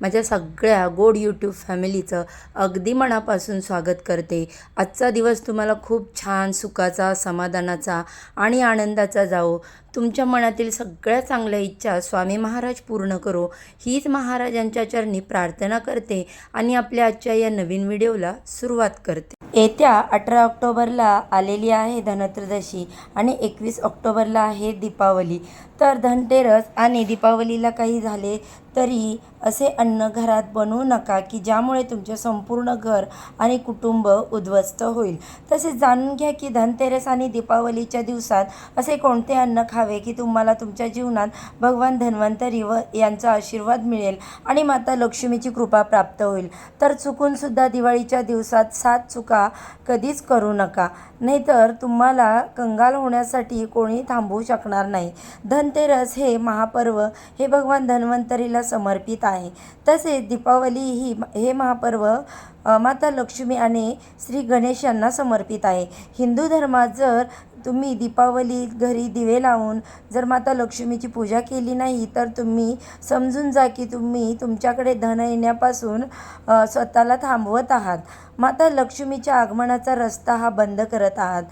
माझ्या सगळ्या गोड यूट्यूब फॅमिलीचं अगदी मनापासून स्वागत करते. आजचा दिवस तुम्हाला खूप छान सुखाचा समाधानाचा आणि आनंदाचा जाओ तुमच्या मनातील सगळ्या चांगल्या इच्छा स्वामी महाराज पूर्ण करो. हीच महाराजांच्या चरणी प्रार्थना करते आणि आपल्या आजच्या या नवीन व्हिडिओला सुरुवात करते. येत्या अठरा ऑक्टोबरला आलेली आहे धनत्रदशी आणि एकवीस ऑक्टोबरला आहे दीपावली. तर धनतेरस आणि दीपावलीला काही झाले तरी असे अन्न घरात बनवू नका की ज्यामुळे तुमचे संपूर्ण घर आणि कुटुंब उद्ध्वस्त होईल. तसेच जाणून घ्या की धनतेरस आणि दीपावलीच्या दिवसात असे कोणते अन्न खावे की तुम्हाला तुमच्या जीवनात भगवान धन्वंतरी व यांचा आशीर्वाद मिळेल आणि माता लक्ष्मीची कृपा प्राप्त होईल. तर चुकूनसुद्धा दिवाळीच्या दिवसात सात चुका कधीच करू नका. नाहीतर तुम्हाला कंगाल होण्यासाठी कोणी थांबवू शकणार नाही. धनतेरस हे महापर्व हे भगवान धन्वंतरीला समर्पित आहे. तसेच दीपावली ही हे महापर्व माता लक्ष्मी आणि श्री गणेश यांना समर्पित आहे. हिंदू धर्मात जर तुम्ही दीपावली घरी दिवे लावून जर माता लक्ष्मीची पूजा केली नाही तर तुम्ही समजून जा की तुम्ही तुमच्याकडे धन येण्यापासून स्वतःला थांबवत आहात. माता लक्ष्मीच्या आगमनाचा रस्ता हा बंद करत आहात.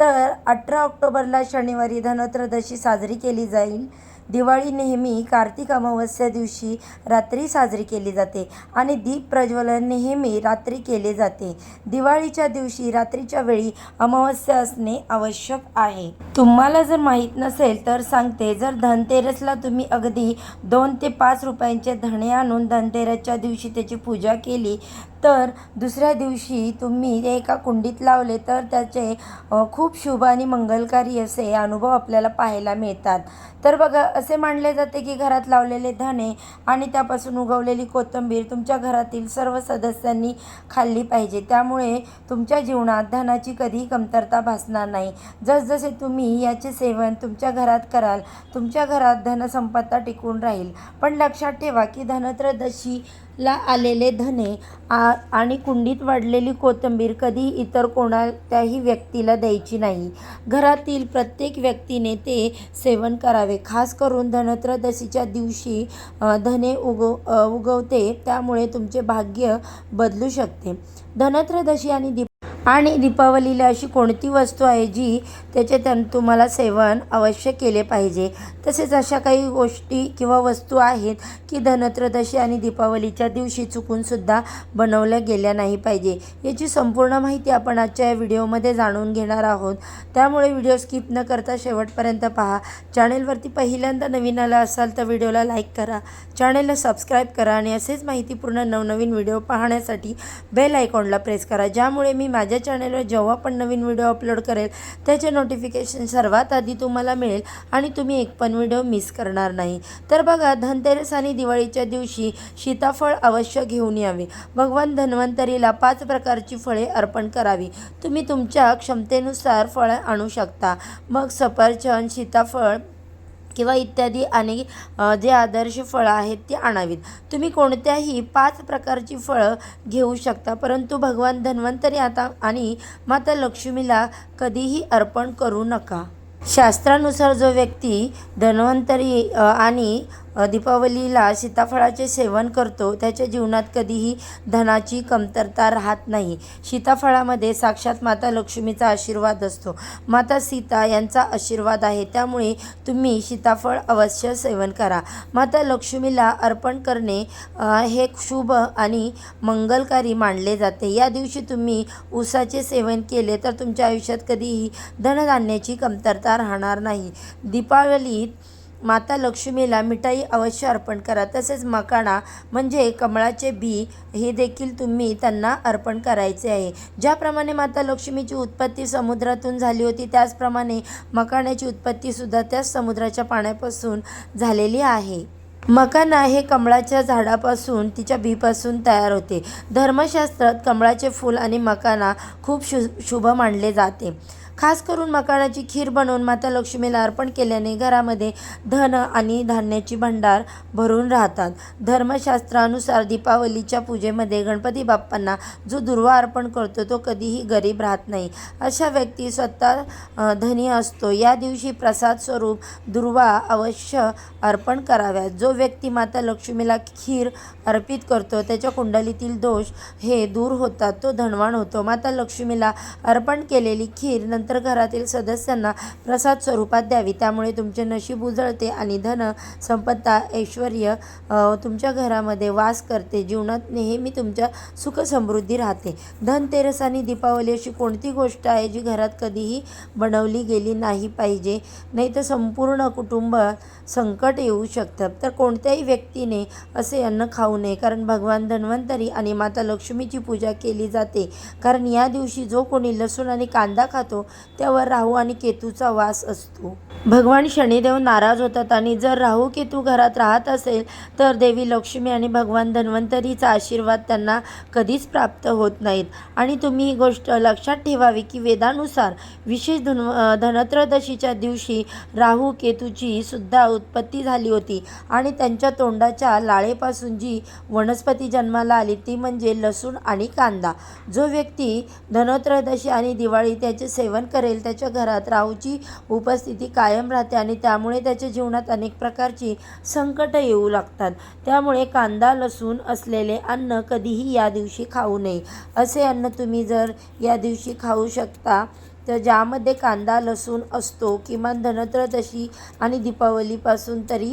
तर अठरा ऑक्टोबरला शनिवारी धनत्रयोदशी साजरी केली जाईल. दिवाळी नेहमी कार्तिक अमावस्या दिवशी रात्री साजरी केली जाते आणि दीप प्रज्वलन नेहमी रात्री केले जाते. दिवाळीच्या दिवशी रात्रीच्या वेळी अमावस्या असणे आवश्यक आहे. तुम्हाला जर माहीत नसेल तर सांगते जर धनतेरसला तुम्ही अगदी दोन ते पाच रुपयांचे धणे आणून धनतेरसच्या दिवशी त्याची पूजा केली तर दुसऱ्या दिवशी तुम्ही ते एका कुंडीत लावले तर त्याचे खूप शुभ आणि मंगलकारी असे अनुभव आपल्याला पाहायला मिळतात. तर बघा असे मानले जाते की घरात लावलेले धणे आणि त्यापासून उगवलेली कोथिंबीर तुमच्या घरातील सर्व सदस्यांनी खाल्ली पाहिजे. त्यामुळे तुमच्या जीवनात धनाची कधीही कमतरता भासणार नाही. जसजसे तुम्ही याचे सेवन तुमच्या घरात कराल तुमच्या घरात धनसंपत्ता टिकून राहील. पण लक्षात ठेवा की धनत्रदशी ला आलेले धने आ आणि कुंडीत वाढलेली कोथिंबीर कधी इतर कोणत्याही व्यक्तीला द्यायची नाही. घरातील प्रत्येक व्यक्तीने ते सेवन करावे. खास करून धनत्रदशीच्या दिवशी धने उगव उगवते त्यामुळे तुमचे भाग्य बदलू शकते. धनत्रदशी आणि दीप आणि दीपावलीला अशी कोणती वस्तू आहे जी त्याचे त्यां तुम्हाला सेवन अवश्य केले पाहिजे? तसेच अशा काही गोष्टी किंवा वस्तू आहेत की धनत्रदशी आणि दीपावलीच्या दिवशी चुकूनसुद्धा बनवल्या गेल्या नाही पाहिजे याची संपूर्ण माहिती आपण आजच्या या व्हिडिओमध्ये जाणून घेणार आहोत. त्यामुळे व्हिडिओ स्किप न करता शेवटपर्यंत पहा. चॅनेलवरती पहिल्यांदा नवीन आला असाल तर व्हिडिओला लाईक करा. चॅनेलला सबस्क्राईब करा आणि असेच माहितीपूर्ण नवनवीन व्हिडिओ पाहण्यासाठी बेल आयकॉनला प्रेस करा ज्यामुळे मी माझ्या चॅनेलवर जेव्हा पण नवीन व्हिडिओ अपलोड करेल त्याचे नोटिफिकेशन सर्वात आधी तुम्हाला मिळेल आणि तुम्ही एक पण व्हिडिओ मिस करणार नाही. तर बघा धनतेरस आणि दिवाळीच्या दिवशी सीताफळ अवश्य घेऊन यावे. भगवान धन्वंतरीला पाच प्रकारची फळे अर्पण करावी. तुम्ही तुमच्या क्षमतेनुसार फळं आणू शकता. मग सफरचंद सीताफळ किंवा इत्यादी आणि जे आदर्श फळं आहेत ती आणावीत. तुम्ही कोणत्याही पाच प्रकारची फळं घेऊ शकता परंतु भगवान धन्वंतरी आता आणि माता लक्ष्मीला कधीही अर्पण करू नका. शास्त्रानुसार जो व्यक्ती धन्वंतरी आणि दीपावलीला सीताफळाचे सेवन करतो. त्याच्या जीवनात कधीही धनाची कमतरता राहत नाही. सीताफळामध्ये साक्षात माता लक्ष्मीचा आशीर्वाद असतो. माता सीता यांचा आशीर्वाद आहे. त्यामुळे तुम्ही सीताफळ अवश्य सेवन करा. माता लक्ष्मीला अर्पण करणे हे शुभ आणि मंगलकारी मानले जाते. या दिवशी तुम्ही ऊसाचे सेवन केले तर तुमच्या आयुष्यात कधीही धनधान्याची कमतरता राहणार नाही. दीपावलीत माता लक्ष्मीला मिठाई अवश्य अर्पण करा. तसेच मकाणा म्हणजे कमळाचे बी हे देखील तुम्ही त्यांना अर्पण करायचे आहे. ज्याप्रमाणे माता लक्ष्मीची उत्पत्ती समुद्रातून झाली होती त्याचप्रमाणे मकाण्याची उत्पत्तीसुद्धा त्याच समुद्राच्या पाण्यापासून झालेली आहे. मकाना हे कमळाच्या झाडापासून तिच्या बीपासून तयार होते. धर्मशास्त्रात कमळाचे फूल आणि मकाना खूप शु शुभ मानले जाते. खास करून मकानाची खीर बनवून माता लक्ष्मीला अर्पण केल्याने घरामध्ये धन आणि धान्याची भंडार भरून राहतात. धर्मशास्त्रानुसार दीपावलीच्या पूजेमध्ये गणपती बाप्पांना जो दुर्वा अर्पण करतो तो कधीही गरीब राहत नाही. अशा व्यक्ती स्वतः धनी असतो. या दिवशी प्रसाद स्वरूप दुर्वा अवश्य अर्पण कराव्यात. जो व्यक्ती माता लक्ष्मीला खीर अर्पित करतो त्याच्या कुंडलीतील दोष हे दूर होतात. तो धनवान होतो. माता लक्ष्मीला अर्पण केलेली खीर नंतर नंतर घरातील सदस्यांना प्रसाद स्वरूपात द्यावी. त्यामुळे तुमचे नशीब उजळते आणि धन संपत्ता ऐश्वर तुमच्या घरामध्ये वास करते. जीवनात नेहमी तुमच्या सुखसमृद्धी राहते. धनतेरस आणि दीपावली अशी कोणती गोष्ट आहे जी घरात कधीही बनवली गेली नाही पाहिजे? नाही तर संपूर्ण कुटुंब संकट येऊ शकतं. तर कोणत्याही व्यक्तीने असे अन्न खाऊ नये. कारण भगवान धन्वंतरी आणि माता लक्ष्मीची पूजा केली जाते. कारण या दिवशी जो कोणी लसूण आणि कांदा खातो त्यावर राहू आणि केतूचा वास असतो. भगवान शनिदेव नाराज होतात आणि जर राहू केतू घरात राहत असेल तर देवी लक्ष्मी आणि भगवान धन्वंतरीचा आशीर्वाद त्यांना कधीच प्राप्त होत नाहीत. आणि तुम्ही ही गोष्ट लक्षात ठेवावी की वेदानुसार विशेष धन धनत्रयोदशीच्या दिवशी राहू केतूची सुद्धा उत्पत्ती झाली होती आणि त्यांच्या तोंडाच्या लाळेपासून जी वनस्पती जन्माला आली ती म्हणजे लसूण आणि कांदा. जो व्यक्ती धनत्रयोदशी आणि दिवाळी त्याचे सेवन करेल. त्याच्या घरात राहूची उपस्थिती कायम राहते आणि त्यामुळे त्याच्या जीवनात अनेक प्रकारची संकट येऊ लागतात. त्यामुळे कांदा लसूण असलेले अन्न कधीही या दिवशी खाऊ नये. असे अन्न तुम्ही जर या दिवशी खाऊ शकता तर ज्यामध्ये कांदा लसूण असतो किमान धनत्रयोदशी आणि दीपावलीपासून तरी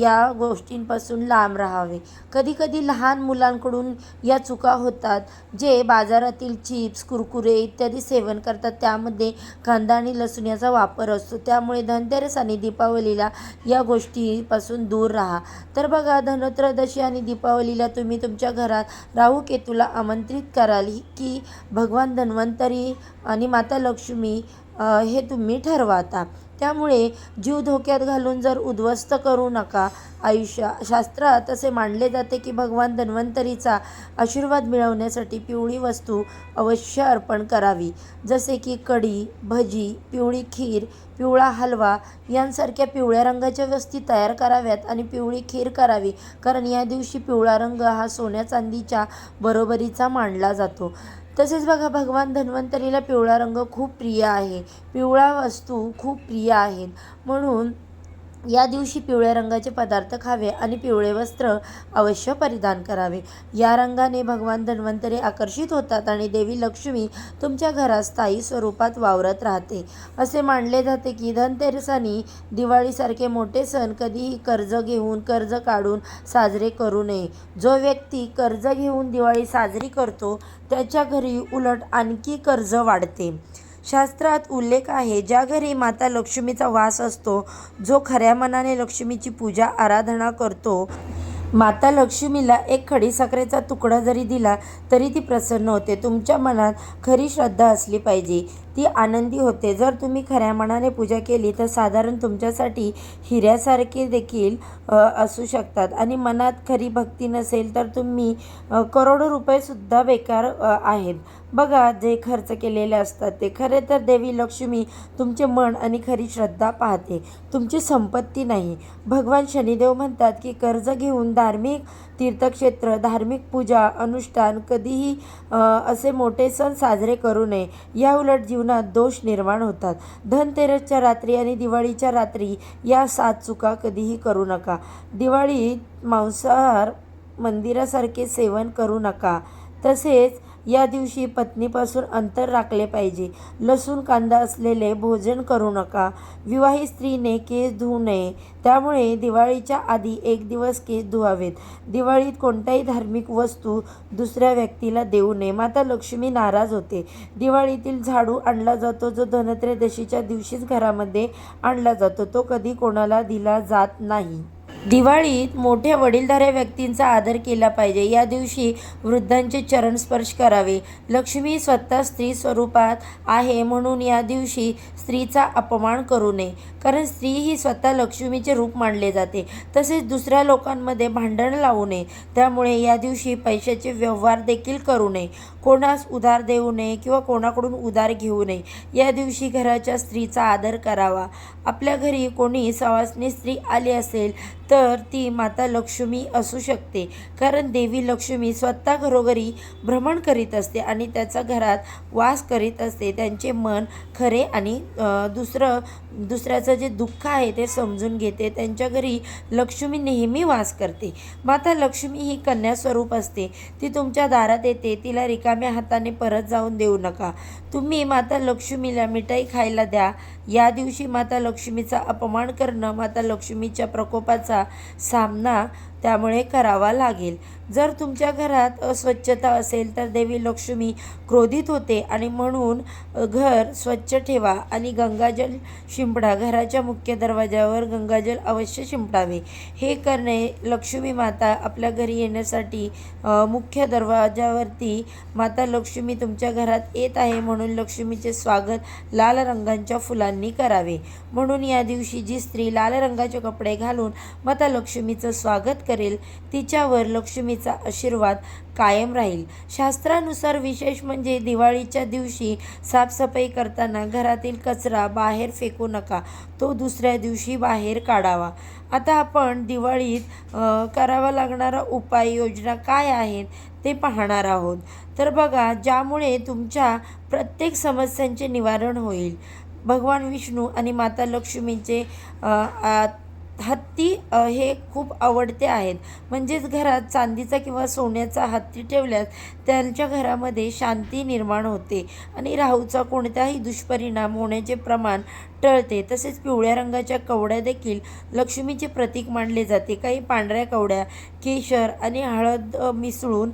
या गोष्टींपासून लांब राहावे. कधीकधी लहान मुलांकडून या चुका होतात जे बाजारातील चिप्स कुरकुरे इत्यादी सेवन करतात. त्यामध्ये कांदा आणि लसूण याचा वापर असतो. त्यामुळे धनतेरस आणि दीपावलीला या गोष्टीपासून दूर राहा. तर बघा धनत्रयोदशी आणि दीपावलीला तुम्ही तुमच्या घरात राहू केतूला आमंत्रित कराल की भगवान धन्वंतरी आणि माता लक्ष्मी हे तुम्ही ठरवा आता त्यामुळे जीव धोक्यात घालून जर उद्ध्वस्त करू नका आयुष्य शास्त्रात असे मानले जाते की भगवान धन्वंतरीचा आशीर्वाद मिळवण्यासाठी पिवळी वस्तू अवश्य अर्पण करावी. जसे की कढी भजी पिवळी खीर पिवळा हलवा यांसारख्या पिवळ्या रंगाच्या वस्ती तयार कराव्यात आणि पिवळी खीर करावी. कारण या दिवशी पिवळा रंग हा सोन्या चांदीच्या बरोबरीचा मानला जातो. तसेच बघा भगवान धन्वंतरीला पिवळा रंग खूप प्रिय आहे. पिवळा वस्तू खूप प्रिय आहेत. म्हणून या दिवशी पिवळ्या रंगाचे पदार्थ खावे आणि पिवळे वस्त्र अवश्य परिधान करावे. या रंगाने भगवान धन्वंतरी आकर्षित होतात आणि देवी लक्ष्मी तुमच्या घरात स्थायी स्वरूपात वावरत राहते. असे मानले जाते की धनतेरसानी दिवाळीसारखे मोठे सण कधीही कर्ज घेऊन कर्ज काढून साजरे करू नये. जो व्यक्ती कर्ज घेऊन दिवाळी साजरी करतो त्याच्या घरी उलट आणखी कर्ज वाढते. शास्त्रात उल्लेख आहे ज्या घरी माता लक्ष्मीचा वास असतो जो खऱ्या मनाने लक्ष्मीची पूजा आराधना करतो. माता लक्ष्मीला एक खडीसाखरेचा तुकडा जरी दिला तरी ती प्रसन्न होते. तुमच्या मनात खरी श्रद्धा असली पाहिजे. ती आनंदी होते. जर तुम्ही खऱ्या मनाने पूजा केली तर साधारण तुमच्यासाठी हिऱ्यासारखे देखील असू शकतात. आणि मनात खरी भक्ती नसेल तर तुम्ही करोडो रुपयेसुद्धा बेकार आहेत. बघा जे खर्च केलेले असतात ते. खरे तर देवी लक्ष्मी तुमचे मन आणि खरी श्रद्धा पाहते. तुमची संपत्ती नाही. भगवान शनिदेव म्हणतात की कर्ज घेऊन धार्मिक तीर्थक्षेत्र धार्मिक पूजा अनुष्ठान कधीही असे मोठे सण साजरे करू नये. या उलट जीवनात दोष निर्माण होतात. धनतेरसच्या रात्री आणि दिवाळीच्या रात्री या सात चुका कधीही करू नका. दिवाळीत मांसाहार मंदिरासारखे सेवन करू नका. तसेच या दिवशी पत्नीपासून अंतर राखले पाहिजे. लसूण कांदा असलेले भोजन करू नका. विवाहित स्त्रीने केस धुवू नये. त्यामुळे दिवाळीच्या आधी एक दिवस केस धुवावेत. दिवाळीत कोणत्याही धार्मिक वस्तू दुसऱ्या व्यक्तीला देऊ नये. माता लक्ष्मी नाराज होते. दिवाळीतील झाडू आणला जातो जो धनत्रयोदशीच्या दिवशीच घरामध्ये आणला जातो. तो कधी कोणाला दिला जात नाही. दिवाळीत मोठ्या वडीलधाऱ्या व्यक्तींचा आदर केला पाहिजे. या दिवशी वृद्धांचे चरण स्पर्श करावे. लक्ष्मी स्वतः स्त्री स्वरूपात आहे म्हणून या दिवशी स्त्रीचा अपमान करू नये. कारण स्त्री ही स्वतः लक्ष्मीचे रूप मानले जाते. तसेच दुसऱ्या लोकांमध्ये भांडण लावू नये. त्यामुळे या दिवशी पैशाचे व्यवहार देखील करू नये. कोणास उधार देऊ नये किंवा कोणाकडून उधार घेऊ नये या दिवशी घराच्या स्त्रीचा आदर करावा. आपल्या घरी कोणी सवासनी स्त्री आली असेल तर ती माता लक्ष्मी असू शकते. कारण देवी लक्ष्मी स्वतः घरोघरी भ्रमण करीत असते आणि त्याचा घरात वास करीत असते. त्यांचे मन खरे आणि दुसरं दुसऱ्याचं जे दुःख आहे ते समजून घेते. त्यांच्या घरी लक्ष्मी नेहमी वास करते. माता लक्ष्मी ही कन्या स्वरूप असते. ती तुमच्या दारात येते. तिला रिकाम्या हाताने परत जाऊन देऊ नका. तुम्ही माता लक्ष्मीला मिठाई खायला द्या. या दिवशी माता लक्ष्मीचा अपमान करणं माता लक्ष्मीच्या प्रकोपाचा सामना त्यामुळे करावा लागेल. जर तुमच्या घरात अस्वच्छता असेल तर देवी लक्ष्मी क्रोधित होते आणि म्हणून घर स्वच्छ ठेवा आणि गंगाजल शिंपडा. घराच्या मुख्य दरवाजावर गंगाजल अवश्य शिंपडावे. हे करणे लक्ष्मी माता आपल्या घरी येण्यासाठी मुख्य दरवाजावरती माता लक्ष्मी तुमच्या घरात येत आहे म्हणून लक्ष्मीचे स्वागत लाल रंगांच्या फुलांनी करावे. म्हणून या दिवशी जी स्त्री लाल रंगाचे कपडे घालून माता लक्ष्मीचं स्वागत करेल तिच्यावर लक्ष्मीचा आशीर्वाद कायम राहील. शास्त्रानुसार विशेष म्हणजे दिवाळीच्या दिवशी साफसफाई करताना घरातील कचरा बाहेर फेकू नका. तो दुसऱ्या दिवशी बाहेर काढावा. आता आपण दिवाळीत करावा लागणारा उपाययोजना काय आहेत ते पाहणार आहोत. तर बघा ज्यामुळे तुमच्या प्रत्येक समस्यांचे निवारण होईल. भगवान विष्णू आणि माता लक्ष्मीचे हत्ती हे खूप आवडते आहेत. म्हणजेच घरात चांदीचा किंवा सोन्याचा हत्ती ठेवल्यास त्यांच्या घरामध्ये शांती निर्माण होते आणि राहूचा कोणताही दुष्परिणाम होण्याचे प्रमाण टळते. तसेच पिवळ्या रंगाच्या कवड्या देखील लक्ष्मीचे प्रतीक मानले जाते. काही पांढऱ्या कवड्या केशर आणि हळद मिसळून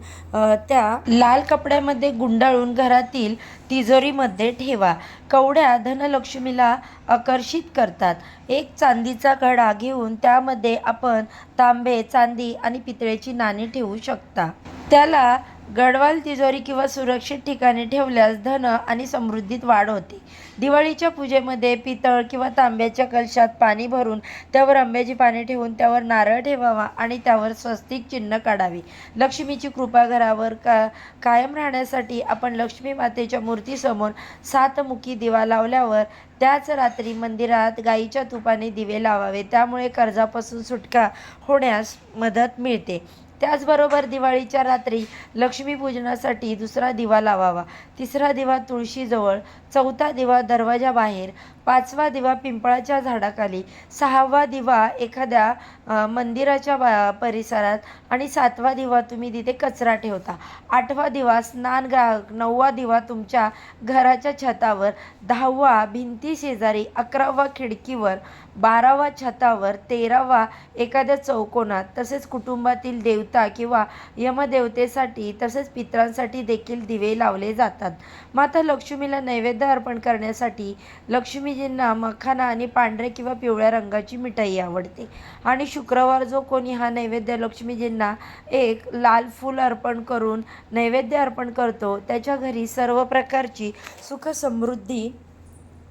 त्या लाल कपड्यामध्ये गुंडाळून घरातील तिजोरीमध्ये ठेवा. कवड्या धनलक्ष्मीला आकर्षित करतात. एक चांदीचा घडा घेऊन त्यामध्ये आपण तांबे चांदी आणि पितळेची नाणी ठेवू शकता. त्याला गडवाल तिजोरी किंवा सुरक्षित ठिकाणी ठेवल्यास धन आणि समृद्धीत वाढ होते. दिवाळीच्या पूजेमध्ये पितळ किंवा तांब्याच्या कलशात पाणी भरून त्यावर आंब्याची पाने ठेवून त्यावर नारळ ठेवावा आणि त्यावर स्वस्तिक चिन्ह काढावी. लक्ष्मीची कृपा घरावर का कायम राहण्यासाठी आपण लक्ष्मी मातेच्या मूर्तीसमोर सातमुखी दिवा लावल्यावर त्याच रात्री मंदिरात गाईच्या तुपाने दिवे लावावे. त्यामुळे कर्जापासून सुटका होण्यास मदत मिळते. त्याचबरोबर दिवाळीच्या रात्री लक्ष्मीपूजनासाठी दुसरा दिवा लावावा. तिसरा दिवा तुळशीजवळ चौथा दिवा दरवाजाबाहेर पाचवा दिवा पिंपळाच्या झाडाखाली सहावा दिवा एखाद्या मंदिराच्या बा परिसरात आणि सातवा दिवा तुम्ही तिथे कचरा ठेवता. आठवा दिवा स्नानग्राहक नववा दिवा तुमच्या घराच्या छतावर दहावा भिंती शेजारी अकरावा खिडकीवर बारावा छतावर तेरावा एखाद्या चौकोनात तसेच कुटुंबातील देवता किंवा यमदेवतेसाठी तसेच पितरांसाठी देखील दिवे लावले जातात. माता लक्ष्मीला नैवेद्य अर्पण करण्यासाठी लक्ष्मी लक्ष्मीजींना मखाना आणि पांढऱ्या किंवा पिवळ्या रंगाची मिठाई आवडते. आणि शुक्रवार जो कोणी हा नैवेद्य लक्ष्मीजींना एक लाल फूल अर्पण करून नैवेद्य अर्पण करतो त्याच्या घरी सर्व प्रकारची सुख समृद्धी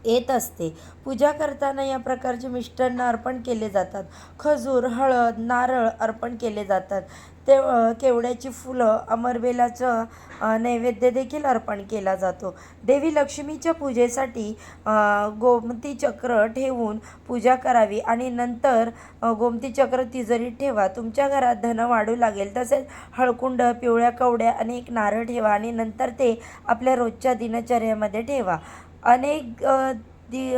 येत असते. पूजा करताना या प्रकारचे मिष्टान्न अर्पण केले जातात. खजूर हळद नारळ अर्पण केले जातात. ते केवड्याची फुलं अमरबेलाचं नैवेद्य देखील अर्पण केला जातो. देवी लक्ष्मीच्या पूजेसाठी गोमती चक्र ठेवून पूजा करावी आणि नंतर गोमती चक्र तिजोरीत ठेवा. तुमच्या घरात धन वाढू लागेल तसेच हळकुंड पिवळ्या कवड्या आणि एक नारळ ठेवा आणि नंतर ते आपल्या रोजच्या दिनचर्येमध्ये ठेवा. अनेक दि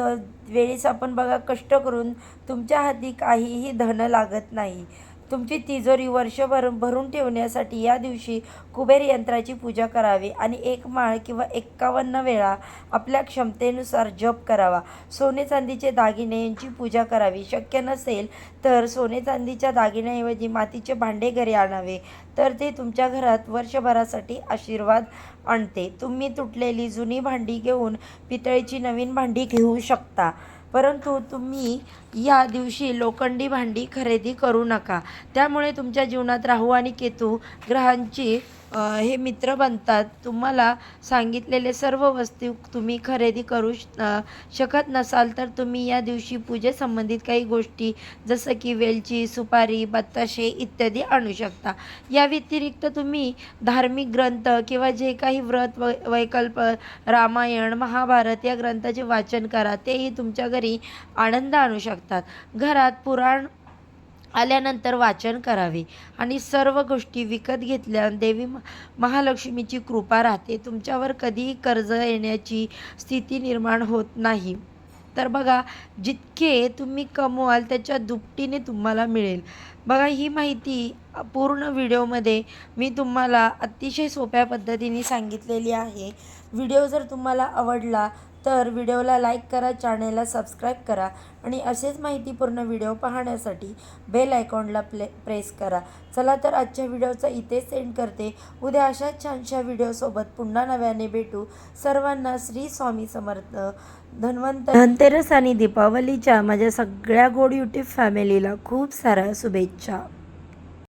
वेळेस आपण बघा कष्ट करून तुमच्या हाती काहीही धन लागत नाही. तुमची तिजोरी वर्षभर भरून ठेवण्यासाठी या दिवशी कुबेर यंत्राची पूजा करावी आणि एक माळ किंवा एक्कावन्न वेळा आपल्या क्षमतेनुसार जप करावा. सोने चांदीचे दागिने यांची पूजा करावी. शक्य नसेल तर सोने चांदीच्या दागिन्याऐवजी मातीचे भांडे घरी आणावे. तर ते तुमच्या घरात वर्षभरासाठी आशीर्वाद आणते. तुम्ही तुटलेली जुनी भांडी घेऊन पितळेची नवीन भांडी घेऊ शकता. परंतु तुम्ही या दिवशी लोखंडी भांडी खरेदी करू नका. त्यामुळे तुमच्या जीवनात राहू आणि केतू ग्रहांची हे मित्र बनतात. तुम्हाला सांगितलेले सर्व वस्तू तुम्ही खरेदी करू श शकत नसाल तर तुम्ही या दिवशी पूजेसंबंधित काही गोष्टी जसं की वेलची सुपारी बत्ताशे इत्यादी आणू शकता. या व्यतिरिक्त तुम्ही धार्मिक ग्रंथ किंवा जे काही व्रत वै वैकल्प रामायण महाभारत या ग्रंथाचे वाचन करा. तेही तुमच्या घरी आनंद आणू शकतात. घरात पुराण आल्यानंतर वाचन करावे. आणि सर्व गोष्टी विकत घेतल्या. देवी म- महालक्ष्मीची कृपा राहते. तुमच्यावर कधीही कर्ज येण्याची स्थिती निर्माण होत नाही. तर बघा जितके तुम्ही कमवाल त्याच्या दुपटीने तुम्हाला मिळेल. बघा ही माहिती पूर्ण व्हिडिओमध्ये मी तुम्हाला अतिशय सोप्या पद्धतीने सांगितलेली आहे. व्हिडिओ जर तुम्हाला आवडला तर व्हिडिओला लाईक करा चॅनेलला सबस्क्राईब करा आणि असेच माहितीपूर्ण व्हिडिओ पाहण्यासाठी बेल आयकॉनला प्ले प्रेस करा. चला तर आजच्या व्हिडिओचा इथेच सेंड करते. उद्या अशाच छानशा व्हिडिओसोबत पुन्हा नव्याने भेटू. सर्वांना श्री स्वामी समर्थ. धन्वंत धनतेरस आणि दीपावलीच्या माझ्या सगळ्या गोड यूट्यूब फॅमिलीला खूप साऱ्या शुभेच्छा.